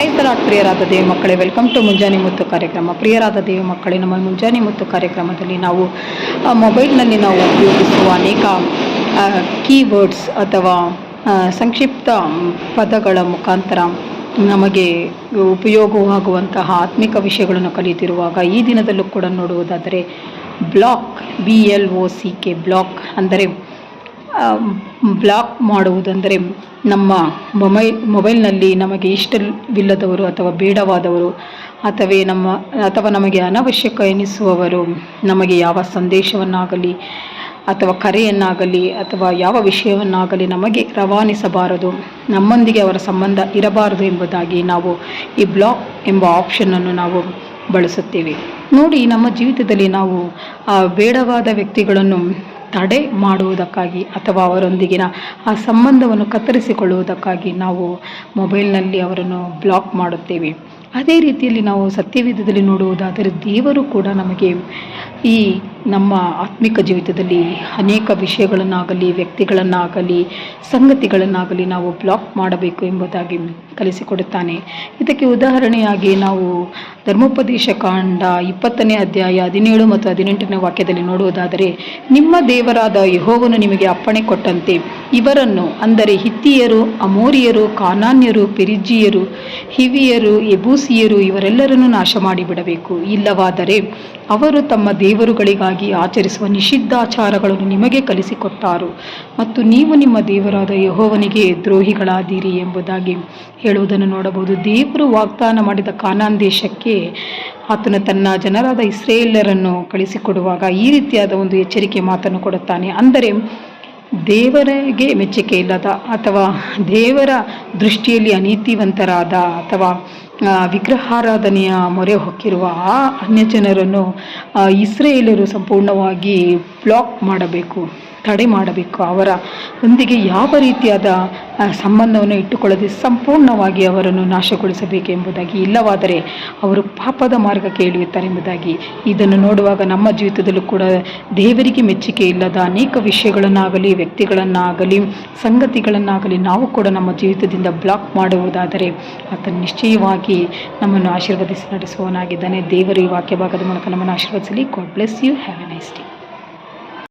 ಕ್ರೈಸ್ತಲಾಟ್ ಪ್ರಿಯರಾದ ದೇವಿ ಮಕ್ಕಳೇ welcome to ಮುಂಜಾನೆ ಮುತ್ತು ಕಾರ್ಯಕ್ರಮ. ಪ್ರಿಯರಾದ ದೇವಿ ಮಕ್ಕಳೇ, ನಮ್ಮ ಮುಂಜಾನೆ ಮುತ್ತು ಕಾರ್ಯಕ್ರಮದಲ್ಲಿ ನಾವು ಮೊಬೈಲ್ನಲ್ಲಿ ನಾವು ಉಪಯೋಗಿಸುವ ಅನೇಕ ಕೀವರ್ಡ್ಸ್ ಅಥವಾ ಸಂಕ್ಷಿಪ್ತ ಪದಗಳ ಮುಖಾಂತರ ನಮಗೆ ಉಪಯೋಗವಾಗುವಂತಹ ಆತ್ಮಿಕ ವಿಷಯಗಳನ್ನು ಕಲಿತಿರುವಾಗ ಈ ದಿನದಲ್ಲೂ ಕೂಡ ನೋಡುವುದಾದರೆ block B L O C K block ಅಂದರೆ ಬ್ಲಾಕ್ ಮಾಡುವುದೆಂದರೆ ನಮ್ಮ ಮೊಬೈಲ್ ಮೊಬೈಲ್ನಲ್ಲಿ ನಮಗೆ ಇಷ್ಟವಿಲ್ಲದವರು ಅಥವಾ ಬೇಡವಾದವರು ಅಥವಾ ನಮ್ಮ, ಅಥವಾ ನಮಗೆ ಅನವಶ್ಯಕ ಎನಿಸುವವರು ನಮಗೆ ಯಾವ ಸಂದೇಶವನ್ನಾಗಲಿ ಅಥವಾ ಕರೆಯನ್ನಾಗಲಿ ಅಥವಾ ಯಾವ ವಿಷಯವನ್ನಾಗಲಿ ನಮಗೆ ರವಾನಿಸಬಾರದು. ನಮ್ಮೊಂದಿಗೆ ಅವರ ಸಂಬಂಧ ಇರಬಾರದು ಎಂಬುದಾಗಿ ನಾವು ಈ ಬ್ಲಾಕ್ ಎಂಬ ಆಪ್ಷನನ್ನು ನಾವು ಬಳಸುತ್ತೇವೆ. ನೋಡಿ, ನಮ್ಮ ಜೀವಿತದಲ್ಲಿ ನಾವು ಬೇಡವಾದ ವ್ಯಕ್ತಿಗಳನ್ನು ತಡೆ ಮಾಡುವುದಕ್ಕಾಗಿ ಅಥವಾ ಅವರೊಂದಿಗಿನ ಆ ಸಂಬಂಧವನ್ನು ಕತ್ತರಿಸಿಕೊಳ್ಳುವುದಕ್ಕಾಗಿ ನಾವು ಮೊಬೈಲ್ನಲ್ಲಿ ಅವರನ್ನು ಬ್ಲಾಕ್ ಮಾಡುತ್ತೇವೆ. ಅದೇ ರೀತಿಯಲ್ಲಿ ನಾವು ಸತ್ಯವೇದದಲ್ಲಿ ನೋಡುವುದಾದರೆ ದೇವರು ಕೂಡ ನಮಗೆ ಈ ನಮ್ಮ ಆತ್ಮಿಕ ಜೀವಿತದಲ್ಲಿ ಅನೇಕ ವಿಷಯಗಳನ್ನಾಗಲಿ, ವ್ಯಕ್ತಿಗಳನ್ನಾಗಲಿ, ಸಂಗತಿಗಳನ್ನಾಗಲಿ ನಾವು ಬ್ಲಾಕ್ ಮಾಡಬೇಕು ಎಂಬುದಾಗಿ ಕಲಿಸಿಕೊಡುತ್ತಾನೆ. ಇದಕ್ಕೆ ಉದಾಹರಣೆಯಾಗಿ ನಾವು ಧರ್ಮೋಪದೇಶ ಕಾಂಡ ಇಪ್ಪತ್ತನೇ ಅಧ್ಯಾಯ ಹದಿನೇಳು ಮತ್ತು ಹದಿನೆಂಟನೇ ವಾಕ್ಯದಲ್ಲಿ ನೋಡುವುದಾದರೆ, ನಿಮ್ಮ ದೇವರಾದ ಯಹೋವನು ನಿಮಗೆ ಅಪ್ಪಣೆ ಕೊಟ್ಟಂತೆ, ಇವರನ್ನು ಅಂದರೆ ಹಿತ್ತಿಯರು, ಅಮೋರಿಯರು, ಕಾನಾನ್ಯರು ಪೆರಿಜಿಯರು ಹಿವಿಯರು ಎಬೂಸಿಯರು ಇವರೆಲ್ಲರನ್ನು ನಾಶ ಮಾಡಿಬಿಡಬೇಕು ಇಲ್ಲವಾದರೆ ಅವರು ತಮ್ಮ ದೇವರುಗಳಿಗಾಗಿ ಆಚರಿಸುವ ನಿಷಿದ್ಧಾಚಾರಗಳನ್ನು ನಿಮಗೆ ಕಲಿಸಿಕೊಟ್ಟಾರು. ಮತ್ತು ನೀವು ನಿಮ್ಮ ದೇವರಾದ ಯಹೋವನಿಗೆ ದ್ರೋಹಿಗಳಾದೀರಿ ಎಂಬುದಾಗಿ ಹೇಳುವುದನ್ನು ನೋಡಬಹುದು. ದೇವರು ವಾಗ್ದಾನ ಮಾಡಿದ ಕಾನಾನ್ ದೇಶಕ್ಕೆ ಆತನು ತನ್ನ ಜನರಾದ ಇಸ್ರೇಲರನ್ನು ಕಳಿಸಿಕೊಡುವಾಗ ಈ ರೀತಿಯಾದ ಒಂದು ಎಚ್ಚರಿಕೆ ಮಾತನ್ನು ಕೊಡುತ್ತಾನೆ. ಅಂದರೆ ದೇವರಿಗೆ ಮೆಚ್ಚುಗೆ ಇಲ್ಲದ ಅಥವಾ ದೇವರ ದೃಷ್ಟಿಯಲ್ಲಿ ಅನೀತಿವಂತರಾದ ಅಥವಾ ವಿಗ್ರಹಾರಾಧನೆಯ ಮೊರೆ ಹೊಕ್ಕಿರುವ ಆ ಅನ್ಯಜನರನ್ನು ಜನರನ್ನು ಇಸ್ರೇಲರು ಸಂಪೂರ್ಣವಾಗಿ ಬ್ಲಾಕ್ ಮಾಡಬೇಕು. ತಡೆ ಮಾಡಬೇಕು. ಅವರ ಒಂದಿಗೆ ಯಾವ ರೀತಿಯಾದ ಸಂಬಂಧವನ್ನು ಇಟ್ಟುಕೊಳ್ಳದೆ ಸಂಪೂರ್ಣವಾಗಿ ಅವರನ್ನು ನಾಶಗೊಳಿಸಬೇಕು ಎಂಬುದಾಗಿ, ಇಲ್ಲವಾದರೆ ಅವರು ಪಾಪದ ಮಾರ್ಗ ಇಳಿಯುತ್ತಾರೆ ಎಂಬುದಾಗಿ, ಇದನ್ನು ನೋಡುವಾಗ ನಮ್ಮ ಜೀವಿತದಲ್ಲೂ ಕೂಡ ದೇವರಿಗೆ ಮೆಚ್ಚುಗೆ ಇಲ್ಲದ ಅನೇಕ ವಿಷಯಗಳನ್ನಾಗಲಿ, ವ್ಯಕ್ತಿಗಳನ್ನಾಗಲಿ, ಸಂಗತಿಗಳನ್ನಾಗಲಿ ನಾವು ಕೂಡ ನಮ್ಮ ಜೀವಿತದಿಂದ ಬ್ಲಾಕ್ ಮಾಡುವುದಾದರೆ, ಆತ ನಿಶ್ಚಯವಾಗಿ ನಮ್ಮನ್ನು ಆಶೀರ್ವದಿಸಿ ನಡೆಸುವವನಾಗಿದ್ದಾನೆ. ದೇವರು ಈ ವಾಕ್ಯ ಭಾಗದ ಮೂಲಕ ನಮ್ಮನ್ನು ಆಶೀರ್ವದಿಸಲಿ. God bless you have a nice day